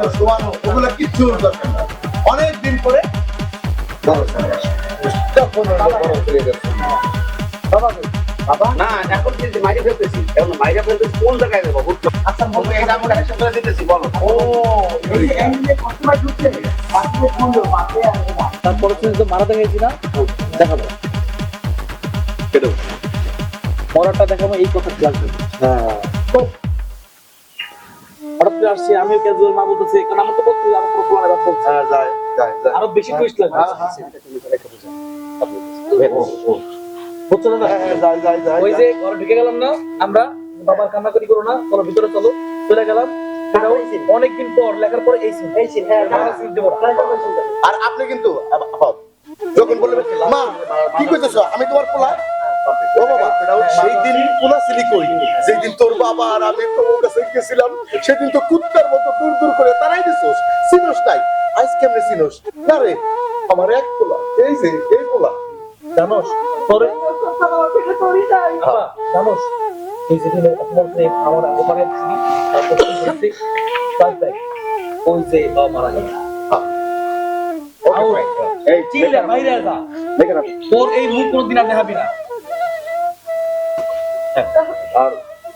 ঘুমানো শোয়ানো ওগুলো কিচ্ছু দরকার না অনেক দিন পরে না এখন কিন্তু মাইরে ফেলতেছি। এখন মাইরে ফেলতেছি কোন জায়গায় দেবো আচ্ছা তুমি এটা আমরা একসাথে দিতেছি বলো। ও এই যে এমনি ঢুকছে। বাথরুমে খুললো বাথরুমে তারপরে তুমি তো মারা দেখাইছি না? দেখাবো। কেটে মরাটা দেখাবো এই কথা লাগবে হ্যাঁ হঠাৎ করে আসছি আমিও ক্যাজুয়াল মা বলতেছি কারণ আমার তো আমার পুরো পুরানো ব্যাপার বলছে হ্যাঁ যায় যায় যায়। আরও বেশি টুইস্ট লাগবে। হ্যাঁ, হ্যাঁ। বুঝছ দাদা হ্যাঁ, যায় যায় যায় ওই যে ঘরে ঢুকে গেলাম না আমরা বাবার কান্নাকাটি করো না চলো ভিতরে চলো। চলে গেলাম। অনেকদিন পর লেখার পরে এই সিন সিন হ্যাঁ। আর আপনি কিন্তু যখন মা কি আমি তোমার পোলা ও বাবা সেই দিন পোলা ছিলি কই? যেই দিন তোর বাবা আর আমি তোর কাছে গেছিলাম সেদিন তো কুত্তার মতো দূর দূর করে তারাই দিছস। চিনস নাই। আজ কেমনে চিনস? না রে আমার এক পোলা। এই যে এই পোলা। জানোস তোরে জানোস এই অপমান করে আমার দেখ ওই যে মারা গেল। এই চিল্লা বাইরে যা। দেখেন তোর এই মুখ কোনদিন আর দেখাবি না। আর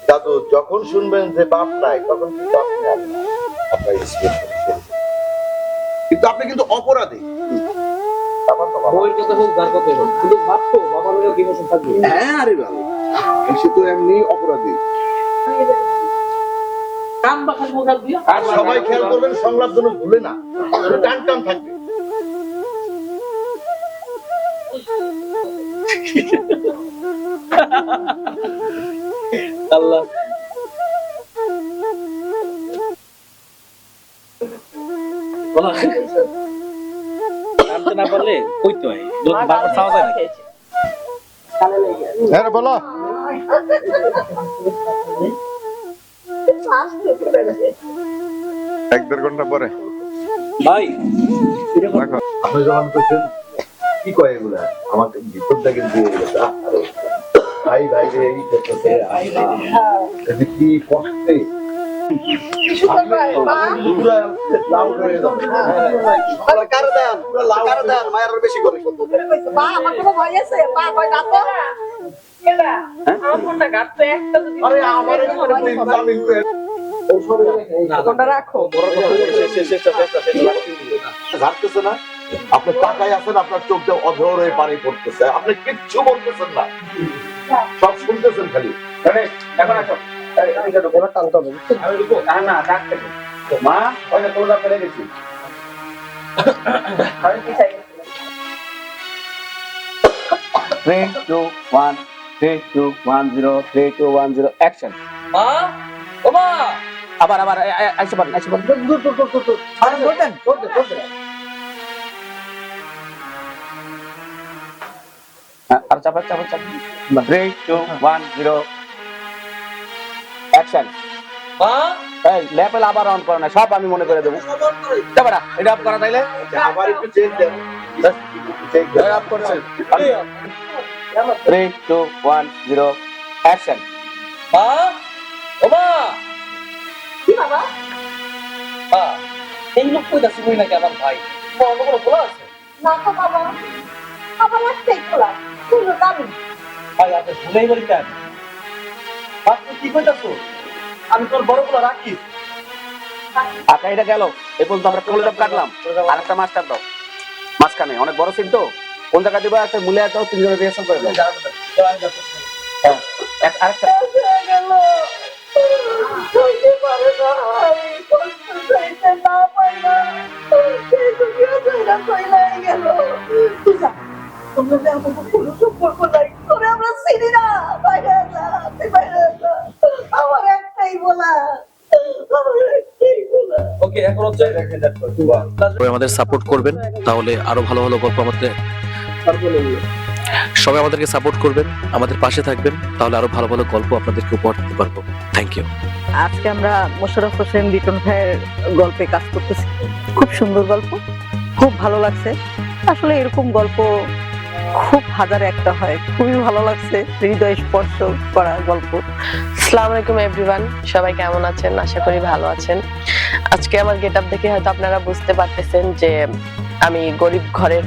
দাদু যখন শুনবেন যে বাপ নাই তখন কিন্তু আপনি আপনার কিন্তু আপনি কিন্তু অপরাধী। বাবা তো বাবা। বইয়ের কথা হোক যার কথা হোক কিন্তু ভাবতো বাবার হলে ইমোশন থাকবে? হ্যাঁ আরে বাবা সে তো এমনি অপরাধী। আর সবাই খেয়াল করবেন সংলাপ যেন ভুলে না টান টান থাকবে আল্লাহ না পারলে কইতে হয় যদি চাওয়া যায় হ্যাঁ বলো। এক দেড় ঘণ্টা পরে। ভাই। আপনি যখন কি কয় এগুলা? আমাকে ভিতরটা কিন্তু ভাই ভাই এই করতেছে এটা কি কষ্টে। হয়ে বেশি করে আমার কোনো ভয় আছে? না আরে আমার আমি ঝাড়তেছে না? আপনি তাকাই আছেন আপনার চোখ দিয়ে অধর পানি পড়তেছে। আপনি কিচ্ছু বলতেছেন না। সব শুনতেছেন খালি। মানে এখন আসো। বলো টানতে হবে? আমি রুকো না না ডাকতে। মা ওই তোমরা ফেলে গেছি। মা ও মা! আবার আবার আইসে পারেন আইসে পারেন দূর দূর দূর দূর দূর। আরে দূর দূর দূর আর চাপা চাপা চাপা। Three two one zero action এই ল্যাপেল আবার অন করে না সব আমি মনে করে দেবো। যাবে এটা অফ করা তাইলে? আবার একটু চেঞ্জ দেন অফ করছে three two one zero action মা ও মা! কি বাবা? মা এই লোক কই দাসি কই নাকি আমার ভাই? অন্য কোনো বলা আছে? না তো বাবা। একটাই খোলা শুনো দামি ভাই আপনি ভুলেই আন আপনি কি কইতাছো? আমি তোর বড় বড় রাখি আচ্ছা এটা গেল। এই পর্যন্ত আমরা কোলে কাটলাম। আর একটা মাস্টার দাও। মাঝখানে। অনেক বড় সিন তো। কোন জায়গা দিবা? একটা মূল্য দাও তিনজনের রিহার্সাল করে দাও হ্যাঁ, আরেকটা। গেল না আমি কষ্ট সইতে না পাই না সেই দুনিয়া কইলাই গেল। তোমরা যে আমাকে কোনো সম্পর্ক নাই। তোরে আমরা চিনি না। বাইরে যা তুই বাইরে যা আমার একটাই বলা। আমার একটাই বলা। ওকে এখন হচ্ছে সবাই আমাদের সাপোর্ট করবেন তাহলে আরও ভালো ভালো গল্প আমাদের সবাই আমাদেরকে সাপোর্ট করবেন আমাদের পাশে থাকবেন তাহলে আরও ভালো ভালো গল্প আপনাদেরকে উপহার দিতে পারব। থ্যাংক ইউ আজকে আমরা মোশাররফ হোসেন লিটন ভাইয়ের গল্পে কাজ করতেছি। খুব সুন্দর গল্প খুব ভালো লাগছে। আসলে এরকম গল্প খুব হাজারে একটা হয়। খুবই ভালো লাগছে হৃদয় স্পর্শ করা গল্প। আসসালামু আলাইকুম এভরিওয়ান সবাই কেমন আছেন? আশা করি ভালো আছেন। আজকে আমার গেট আপ দেখে হয়তো আপনারা বুঝতে পারতেছেন যে আমি গরিব ঘরের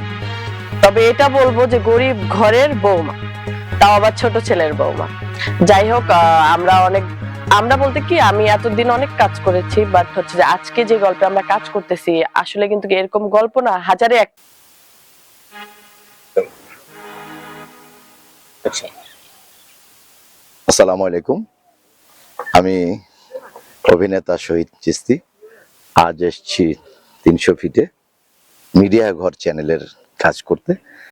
তবে এটা বলব যে গরিব ঘরের বৌমা, তাও আবার ছোট ছেলের বৌমা। যাই হোক আমরা অনেক আমরা বলতে কি, আমি এতদিন অনেক কাজ করেছি বাট হচ্ছে যে আজকে যে গল্পে আমরা কাজ করতেছি, আসলে কিন্তু এরকম গল্প না, হাজারে এক আসসালামু আলাইকুম। আমি অভিনেতা শহীদ চিস্তি আজ এসছি তিনশো ফিটে। মিডিয়া ঘর চ্যানেলের কাজ করতে।